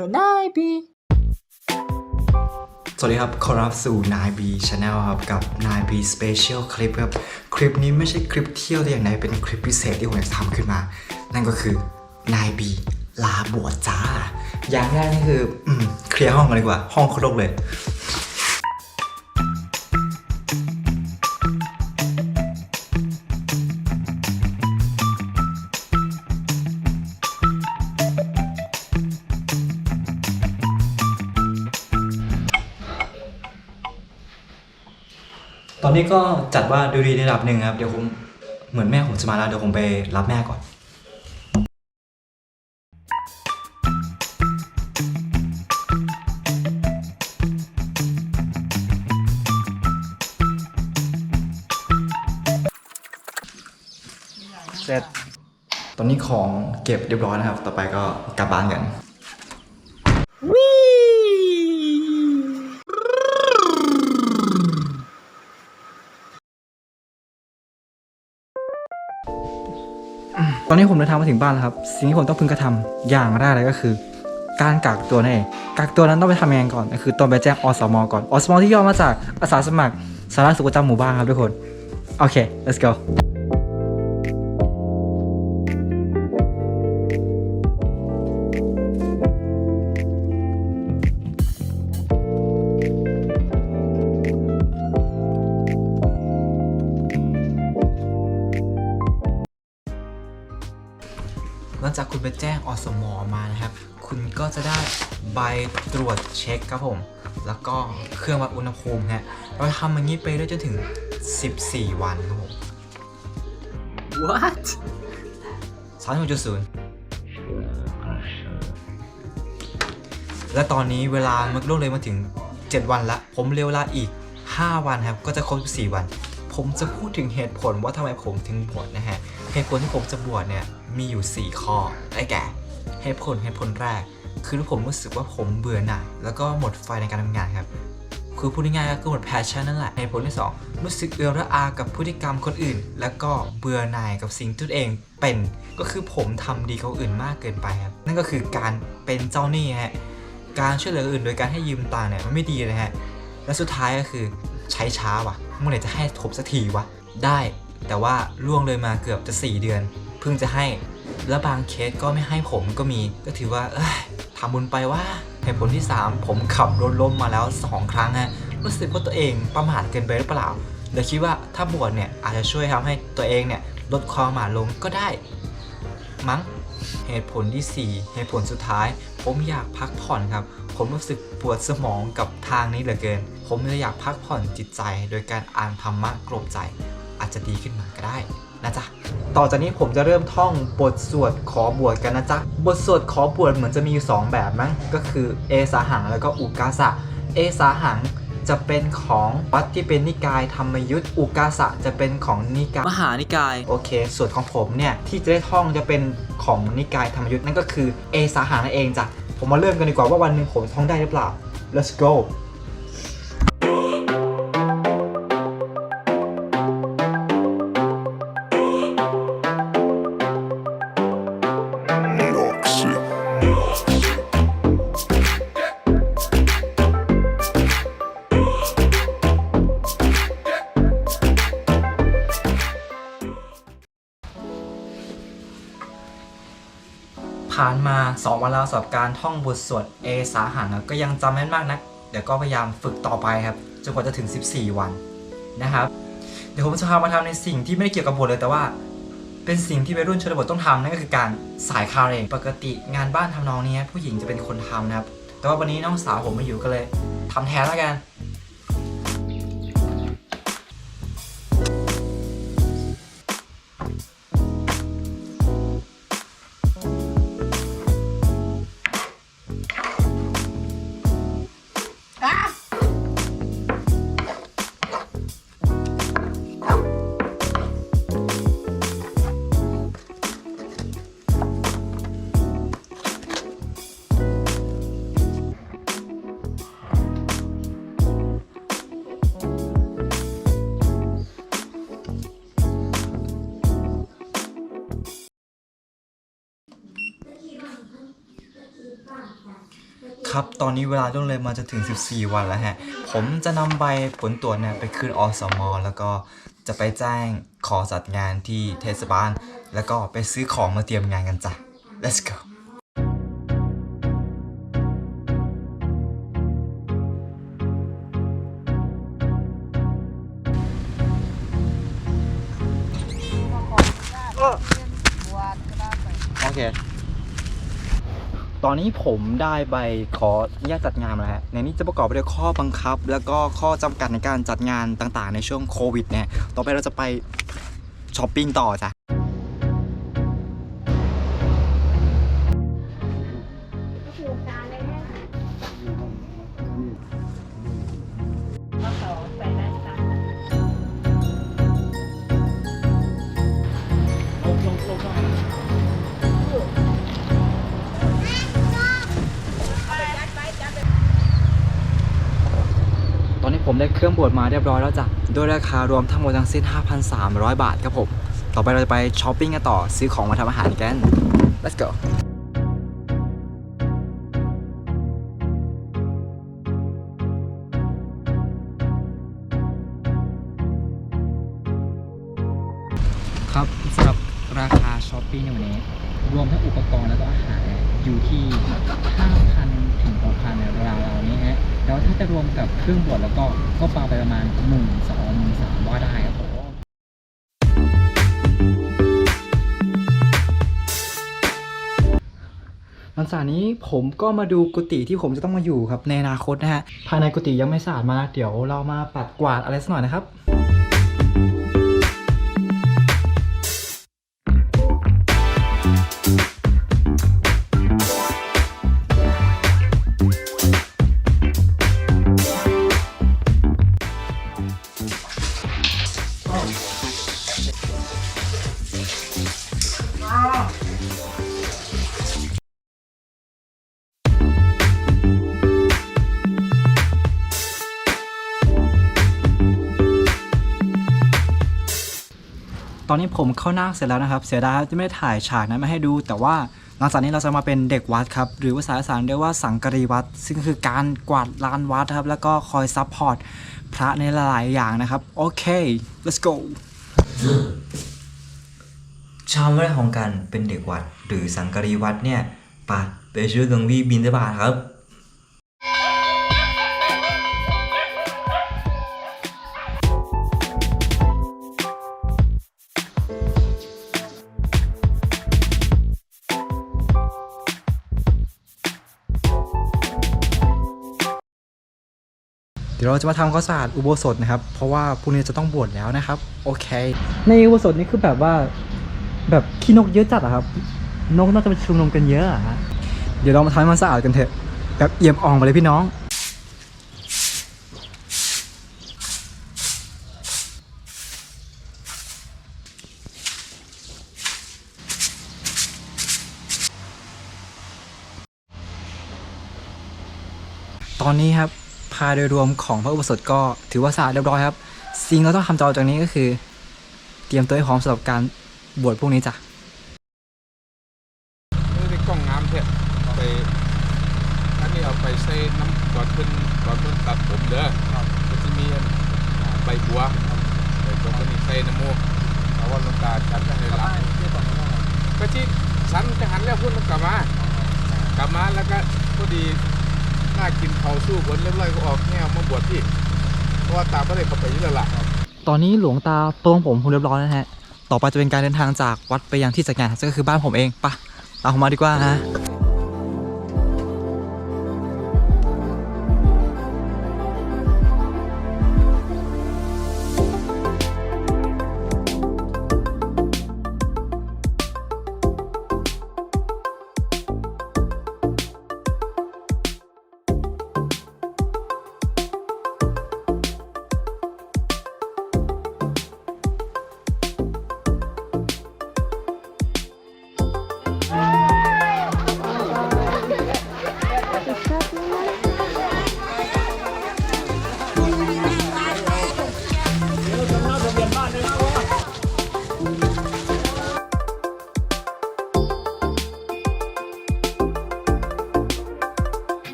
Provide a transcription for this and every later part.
The n i b สวัสดีครับ ขอรับสู่ 9B Channel ครับ กับ 9B Special Clip ครับ คลิปนี้ไม่ใช่คลิปเที่ยวแต่อย่างใดเป็นคลิปพิเศษที่ผมอยากทำขึ้นมา นั่นก็คือ 9B ลาบวชจ้า อย่างแรกนี่คืออืมเคลียร์ห้องกันดีกว่า ห้องโคตรรกเลย นนี้ก็จัดว่าดูดีในระดับหนึ่งครับ เดี๋ยวผมเหมือนแม่ผมจะมาแล้วเดี๋ยวผมไปรับแม่ก่อน เสร็จ ตอนนี้ของเก็บเรียบร้อยนะครับ ต่อไปก็กลับบ้านกัน ตอนนี้ผมเดินทางมาถึงบ้านแล้วครับ สิ่งที่ผมต้องพึงกระทำอย่างแรกเลยก็คือ การกักตัวนั่นเองกักตัวนั้นต้องไปทำยังไงก่อนก็คือต้องไปแจ้งอสมก่อนอสมที่ย่อมาจากอาสาสมัครสาธารณสุขประจำหมู่บ้านครับทุกคนโอเค let's go ลังจากคุณไปแจ้งอสมมานะครับ คุณก็จะได้ใบตรวจเช็คครับผม แล้วก็เครื่องวัดอุณหภูมิฮะเราทำอย่างนี้ไปได้จนถึง 14 วันครับผม What สามจุดศูนย์และตอนนี้เวลามันล่วงเลยมาถึง 7 วันละ ผมเหลยเวลาอีก 5 วันครับ ก็จะครบ14วัน ผมจะพูดถึงเหตุผลว่าทำไมผมถึงบวชนะฮะ เหตุผลที่ผมจะบวชเนี่ยมีอยู่ 4 ข้อได้แก่เหตุผลเหตุผลแรก คือผมรู้สึกว่าผมเบื่อหน่ายแล้วก็หมดไฟในการทำงานครับคือพูดง่ายๆก็คือหมดแพชชั่นนั่นแหละเหตุผลที่ 2 รู้สึกเอือมระอากับพฤติกรรมคนอื่น แล้วก็เบื่อหน่ายกับสิ่งที่ตัวเองเป็นก็คือผมทำดีกับอื่นมากเกินไปครับนั่นก็คือการเป็นเจ้าหนี้ฮะการช่วยเหลืออื่นโดยการให้ยืมตังค์เนี่ยมันไม่ดีเลยฮะและสุดท้ายก็คือใช้ช้าว่ะเมื่อไหร่จะให้ทบสักทีวะได้ แต่ว่าล่วงเลยมาเกือบจะ 4 เดือน เพิ่งจะให้ แล้วบางเคสก็ไม่ให้ผมก็มี ก็ถือว่า เอ้ยทำบุญไปว่าเหตุผลที่ 3 ผมขับรถล้มมาแล้ว 2 ครั้งฮะรู้สึกว่าตัวเองประมาทเกินไปหรือเปล่าเลยคิดว่าถ้าบวชเนี่ยอาจจะช่วยทำให้ตัวเองเนี่ยลดความประมาทลงก็ได้ มั้งเหตุผลที่ 4 เหตุผลสุดท้าย ผมอยากพักผ่อนครับ ผมรู้สึกปวดสมองกับทางนี้เหลือเกิน ผมเลยอยากพักผ่อนจิตใจ โดยการอ่านธรรมะกลบใจ อาจจะดีขึ้นมาก็ได้นะจ๊ะต่อจากนี้ผมจะเริ่มท่องบทสวดขอบวชกันนะจ๊ะบทสวดขอบวชเหมือนจะมีอยู่สองแบบมั้งก็คือเอสาหังแล้วก็อุกาสะเอสาหังจะเป็นของวัดที่เป็นนิกายธรรมยุทธ์อุกาสะจะเป็นของนิกายมหานิกายโอเค ส่วนของผมเนี่ยที่จะได้ท่องจะเป็นของนิกายธรรมยุทธ์นั่นก็คือเอสาหานั่นเองจ้ะผมมาเริ่มกันดีกว่าว่าวันหนึ่งผมจะท่องได้หรือเปล่า let's go านมา2วันแล้วสำหรับการท่องบทสวดเอสาหังก็ยังจำแม่นมากนะเดี๋ยวก็พยายามฝึกต่อไปครับจนกว่าจะถึง 14 วันนะครับเดี๋ยวผมจะพามาทำในสิ่งที่ไม่ได้เกี่ยวกับบทเลยแต่ว่า เป็นสิ่งที่วัยรุ่นชนบทต้องทำนั่นก็คือการสายคาเรงปกติงานบ้านทำนองนี้ผู้หญิงจะเป็นคนทำนะครับแต่ว่าวันนี้น้องสาวผมมาอยู่ก็เลยทำแทนแล้วกัน ครับตอนนี้เวลาล่วงเลยมาจะถึง 14 วันแล้วฮะ ผมจะนำใบผลตรวจเนี่ยไปขึ้นอสม แล้วก็จะไปแจ้งขอจัดงานที่เทศบาล แล้วก็ไปซื้อของมาเตรียมงานกันจ้ะ let's go โอเค ตอนนี้ผมได้ใบขออนุญาตจัดงานมาแล้วฮะในนี้จะประกอบไปด้วยข้อบังคับ แล้วก็ข้อจำกัดในการจัดงานต่างๆ ในช่วงโควิดเนี่ยต่อไปเราจะไปช้อปปิ้งต่อจ้ะ ผมได้เครื่องบวชมาเรียบร้อยแล้วจ้ะโดยราคารวมทั้งหมดทั้งสิ้น 5,300 บาทครับผม ต่อไปเราจะไปช้อปปิ้งกันต่อซื้อของมาทำอาหารกัน let's go ครับสำหรับราคาช้อปปิ้งในวันนี้ รวมทั้งอุปกรณ์แล้วก็อาหารอยู่ที่ 5,000 ถึง 6,000ในรา แล้วถ้าจะรวมกับเครื่องบวชแล้วก็ก็ปาไปประมาณ1 2 1 3ว่าได้ครับผมหลันสานี้ผมก็มาดูกุฏิที่ผมจะต้องมาอยู่ครับในอนาคตนะฮะภายในกุฏิยังไม่สะอาดมากเดี๋ยวเรามาปัดกวาดอะไรสักหน่อยนะครับ ตอนนี้ผมเข้านาคเสร็จแล้วนะครับ เสียดายที่ไม่ได้ถ่ายฉากนั้นมาให้ดู แต่ว่าหลังจากนี้เราจะมาเป็นเด็กวัดครับ หรือภาษาอีสานเรียกว่าสังกรีวัด ซึ่งคือการกวาดลานวัดครับ แล้วก็คอยซัพพอร์ตพระในหลายๆอย่างนะครับ โอเค let's go ชาวแรกของการเป็นเด็กวัด หรือสังกรีวัดเนี่ยปะไปช่วยกังวีบินได้บาครับ เดี๋ยวเราจะมาทำข้าวสารอุโบสถนะครับ เพราะว่าพรุ่งนี้จะต้องบวชแล้วนะครับ โอเค ในอุโบสถนี่คือแบบว่า แบบขี้นกเยอะจัดอะครับ นกน่าจะมาชุมนุมกันเยอะอะฮะเดี๋ยวเรามาทำให้มันสะอาดกันเถอะ แบบเอี่ยมอ่องไปเลยพี่น้อง ตอนนี้ครับ ภายโดยรวมของพระอุโบสถก็ถือว่าสะอาดเรียบร้อยครับ สิ่งเราต้องทำต่อจากนี้ก็คือ เตรียมตัวให้พร้อมสำหรับการบวชพวกนี้จ้ะไม่ได้กล้องน้ำเถอะไปอันนี้เอาไปใส่น้ำตอนเพิ่นตอนเพิ่นตัดผมเด้อก็จะมีอันอ่าใบบัวใบบัวก็นี่ใส่น้ำมูกเอาวันลงตาชันกันเลยละก็ที่ฉันจะหันแล้วพุ่นกลับมากลับมาแล้วก็พอดี น่ากินเขาสู้ผลเรียบร้อยก็ออกแนวมาบวชพี่เพราะว่าตาไม่ได้เข้าไปยี่แล้วล่ะตอนนี้หลวงตาโปรงผมคุณเรียบร้อยนะฮะ ต่อไปจะเป็นการเดินทางจากวัดไปยังที่จัดงานก็คือบ้านผมเองปะตามผมมาดีกว่าฮะ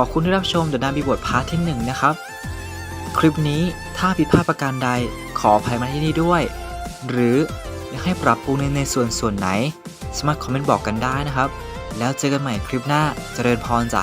ขอบคุณที่รับชมเดอะดันบีบทพาร์ทที่1นะครับ คลิปนี้ถ้าผิดพลาดประการใดขออภัยมาที่นี่ด้วย หรืออยากให้ปรับปรุงในในส่วนส่วนไหน สามารถคอมเมนต์บอกกันได้นะครับ แล้วเจอกันใหม่คลิปหน้าเจริญพรจ้ะ